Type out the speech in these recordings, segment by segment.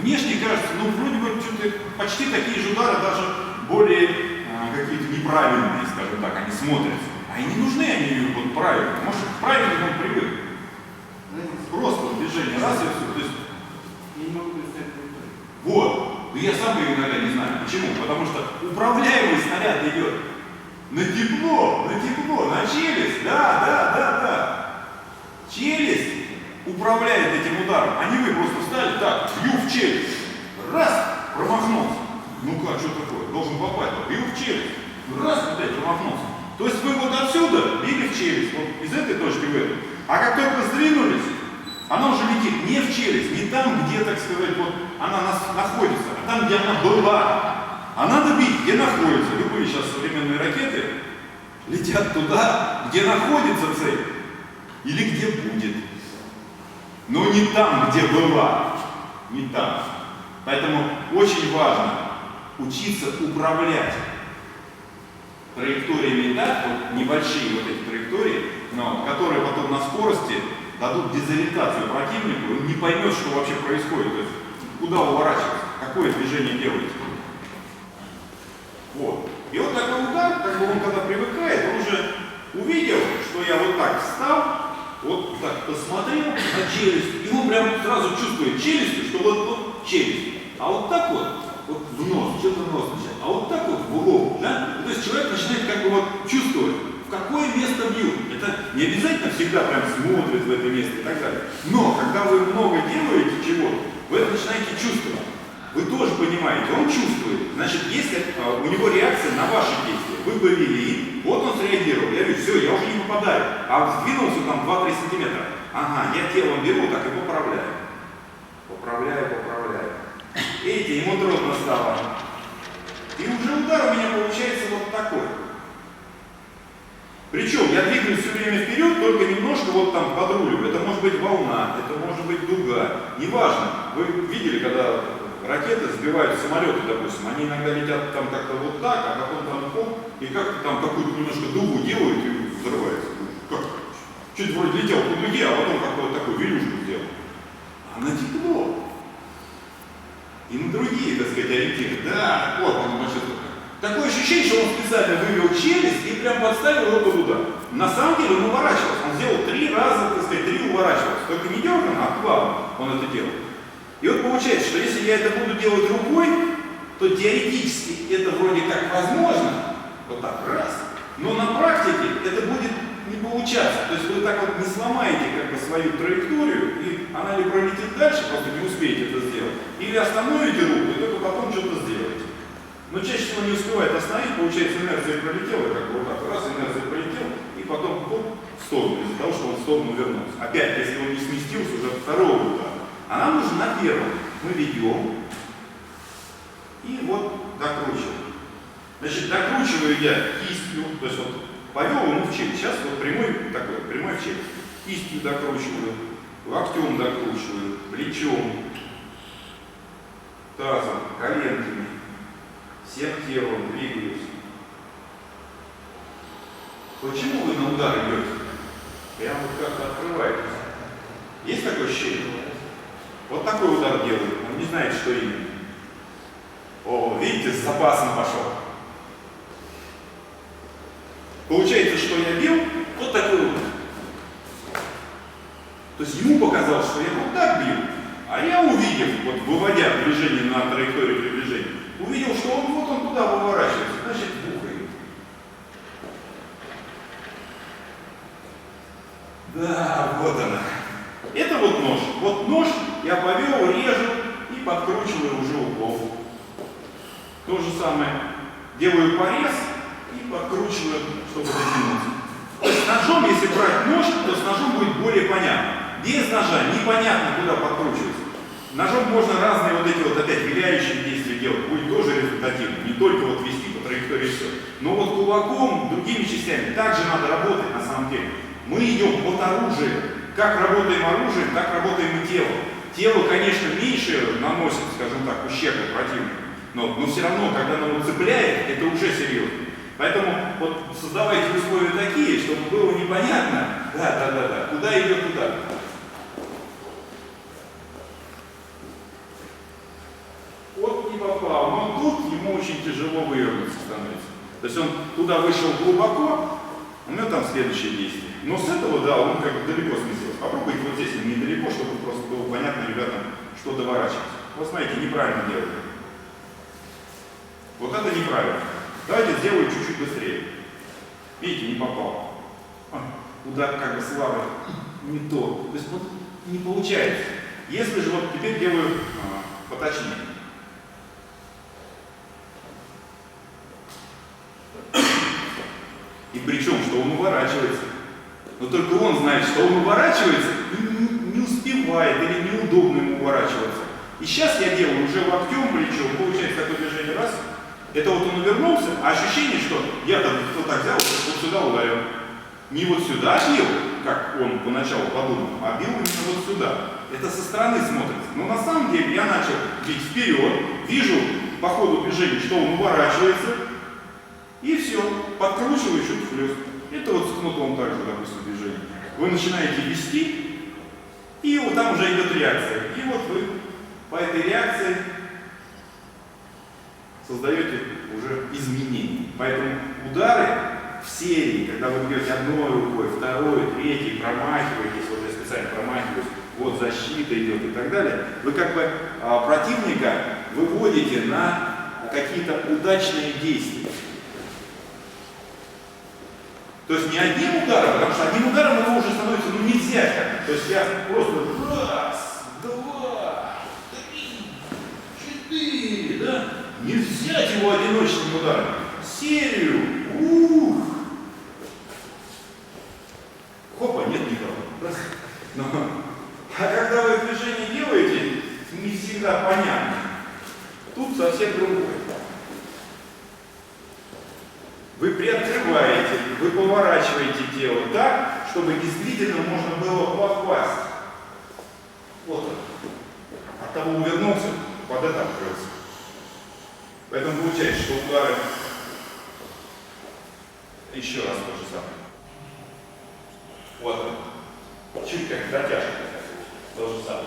внешне кажется, ну вроде бы что-то почти такие же удары, даже более а, какие-то неправильные, скажем так, они смотрятся. А и не нужны они вот правильно. Может, правильно он привык. Просто движение, раз и все. То есть, Я не могу представить другой. вот. Да я сам ее иногда не знаю. Почему? Потому что управляемый снаряд идет на тепло, на тепло, на челюсть. Да, да, да, да. Челюсть управляет этим ударом. А не вы просто встали, так, бью в челюсть. Раз, промахнулся. Ну как, что такое? Должен попасть. Бью в челюсть. Раз, опять промахнулся. То есть вы вот отсюда били в челюсть, вот из этой точки в эту. А как только сдвинулись, она уже летит не в челюсть, не там, где, так сказать, вот она нас находится, а там, где она была. А надо бить, где находится. Любые сейчас современные ракеты летят туда, где находится цель. Или где будет. Но не там, где была. Не там. Поэтому очень важно учиться управлять траекториями так, вот небольшие вот эти траектории, но, которые потом на скорости дадут дезориентацию противнику, он не поймет, что вообще происходит, то есть куда уворачиваться, какое движение делаете. Вот. И вот такой удар, как бы он когда привыкает, он уже увидел, что я вот так встал, вот так посмотрел на челюсть, он прям сразу чувствует челюстью, что вот, вот челюсть. А вот так вот, вот в нос, что-то нос начинает, а вот так вот в лоб, да? Ну, то есть человек начинает как бы вот чувствовать, в какое место бьют. Это не обязательно всегда прям смотрит в это место и так далее. Но когда вы много делаете чего, вы это начинаете чувствовать. Вы тоже понимаете, он чувствует. Значит, если а, у него реакция на ваши действия, вы повели, вот он среагировал. Я говорю, все, я уже не попадаю. А сдвинулся там 2-3 сантиметра. Ага, я телом беру, так и поправляю. Поправляю, поправляю. Видите, ему трудно стало. И уже удар у меня получается вот такой. Причем я двигаюсь все время вперед, только немножко вот там под рулем. Это может быть волна, это может быть дуга. Неважно. Вы видели, когда ракеты сбивают самолеты, допустим, они иногда летят там как-то вот так, а потом и как-то там какую-то немножко дугу делают и взрывается. Как? Чуть вроде летел по дуге, а потом как-то вот такую верюшку сделал. А на тепло. И на другие, так сказать, ориентиры. Да, вот он почувствовал. Такое ощущение, что он специально вывел челюсть и прям подставил его под удар. На самом деле он уворачивался. Он сделал три раза, так сказать, три уворачивался. Только не дергано, а плавно он это делал. И вот получается, что если я это буду делать рукой, то теоретически это вроде как возможно, вот так раз, но на практике это будет не получаться. То есть вы так вот не сломаете как бы свою траекторию, и она ли пролетит дальше, просто не успеете это сделать, или остановите руку, и только потом что-то сделаете. Но чаще всего не успевает остановить, получается инерция пролетела, как бы вот так раз, инерция пролетела, и потом хоп, в сторону, из-за того, что он в сторону вернулся. Опять, если он не сместился, уже второго удара. А нам нужно на первом. Мы ведем и вот докручиваем. Значит, докручиваю я кистью, то есть вот повел ему в челюсть. Сейчас вот прямой такой, прямой в челюсть. Кистью докручиваю, локтем докручиваю, плечом, тазом, коленками, всем телом двигаюсь. Почему вы на удар идете? Прямо вот как-то открываетесь. Есть такое ощущение? Вот такой удар делает, он не знает, что именно. О, видите, с запасом пошел. Получается, что я бил, вот такой удар. То есть ему показалось, что я вот так бил, а я увидев, вот выводя движение на траекторию приближения, увидел, что он вот он туда выворачивается, значит бухает. Да, вот она. Это вот нож. Вот нож я повел, режу и подкручиваю уже углов. То же самое. Делаю порез и подкручиваю, чтобы дотянуться. То есть с ножом, если брать нож, то с ножом будет более понятно. Без ножа непонятно, куда подкручиваться. Ножом можно разные вот эти вот опять виляющие действия делать. Будет тоже результативно. Не только вот вести по траектории все. Но вот кулаком, другими частями также надо работать на самом деле. Мы идем от оружия. Как работаем оружием, так работаем и телом. Тело, конечно, меньше наносит, скажем так, ущерба противнику. Но, но все равно, когда оно цепляет, это уже серьезно. Поэтому вот создавайте условия такие, чтобы было непонятно, да, да, да, да, куда идет удар. очень тяжело вывернуться становится. То есть он туда вышел глубоко, у него там следующее действие. Но с этого, да, он как бы далеко сместился. Попробуйте вот здесь недалеко, чтобы просто было понятно ребятам, что доворачивать. Вот смотрите, неправильно делаете. Вот это неправильно. Давайте сделаю чуть-чуть быстрее. Видите, не попал. А, Удар как бы слабый. Не то. То есть вот не получается. Если же вот теперь делаю а, поточнее. И причем, что он уворачивается. Но только он знает, что он уворачивается и не, успевает или неудобно ему уворачиваться. И сейчас я делаю уже локтем плечом, получается такое движение раз. Это вот он увернулся, а ощущение, что я там вот так взял, вот сюда ударил. Не вот сюда бил, как он поначалу подумал, а бил именно вот сюда. Это со стороны смотрится. Но на самом деле я начал бить вперед, вижу по ходу движения, что он уворачивается, и все, подкручиваю чуть плюс. Это вот с кнутом также, допустим, движение. Вы начинаете вести, и вот там уже идет реакция. И вот вы по этой реакции создаете уже изменения. Поэтому удары в серии, когда вы бьете одной рукой, второй, третьей, промахиваетесь, вот я специально промахиваюсь, вот защита идет и так далее, вы как бы а, противника выводите на какие-то удачные действия. То есть не одним ударом, потому что одним ударом его уже становится ну, не взять. как. То есть я просто раз, два, три, четыре, да? Не взять его ударом. Серию. Ух! Хопа, нет никого. Но, а когда вы движение делаете, не всегда понятно. Тут совсем другое. Вы приоткрываете, вы поворачиваете тело так, чтобы действительно можно было попасть. Вот он. От того увернулся, под это открылся. Поэтому получается, что удары еще раз то же самое. Вот. Чуть как затяжка. То же самое.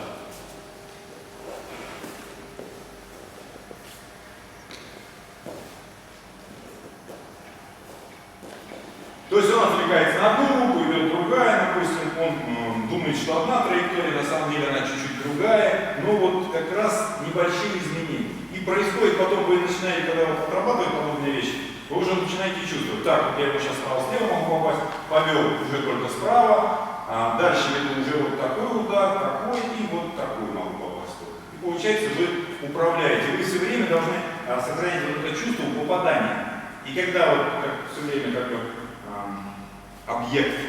То есть он отвлекается на одну руку, идет другая, допустим, он думает, что одна траектория, на самом деле она чуть-чуть другая, но вот как раз небольшие изменения. Происходит потом, вы начинаете, когда вот отрабатывать подобные вещи, вы уже начинаете чувствовать, так, вот я его сейчас справа-слева могу попасть, повел уже только справа, а дальше это уже вот такой удар, такой и вот такой могу попасть. И получается, вы управляете, вы все время должны а, сохранять вот это чувство попадания. И когда вот как все время как бы объект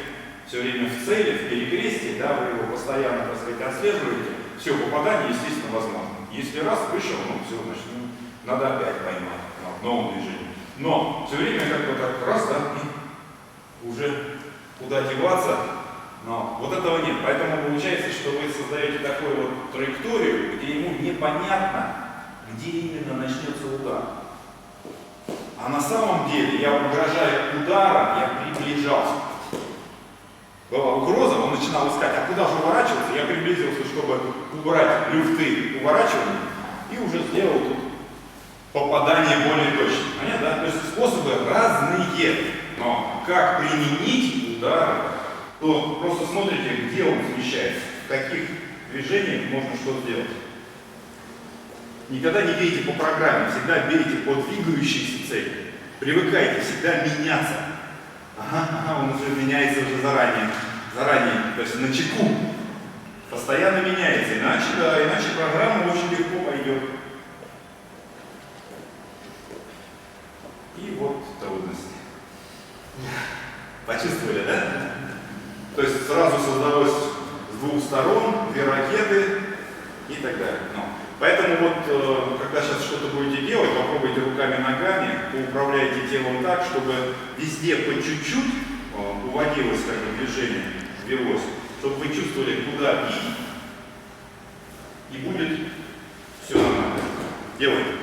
все время в цели, в перекрестии, да, вы его постоянно, так сказать, отслеживаете, все, попадание, естественно, возможно. Если раз вышел, ну все, надо опять поймать в новом движении. Но все время как бы так раз, да, уже куда деваться, но вот этого нет. Поэтому получается, что вы создаете такую вот траекторию, где ему непонятно, где именно начнется удар. А на самом деле я угрожаю ударом, я приближался. Была угроза, он начинал искать, а куда же уворачиваться? Я приблизился, чтобы убрать люфты уворачивания, и уже сделал тут попадание более точное. Понятно, да? То есть способы разные, но как применить удар, то просто смотрите, где он смещается, в каких движениях можно что сделать. Никогда не бейте по программе, всегда бейте по двигающейся цели. Привыкайте всегда меняться. Ага, ага, он уже меняется уже заранее. Заранее, то есть на чеку. Постоянно меняется. Иначе, да, иначе программа очень легко пойдет. И вот трудности. Почувствовали, да? То есть сразу создалось с двух сторон две ракеты и так далее. Ну, поэтому вот, э, когда сейчас что-то будете делать, попробуйте руками-ногами, управляйте телом так, чтобы везде по чуть-чуть э, уводилось как бы движение, велось, чтобы вы чувствовали, куда бить, и будет все нормально. Делайте.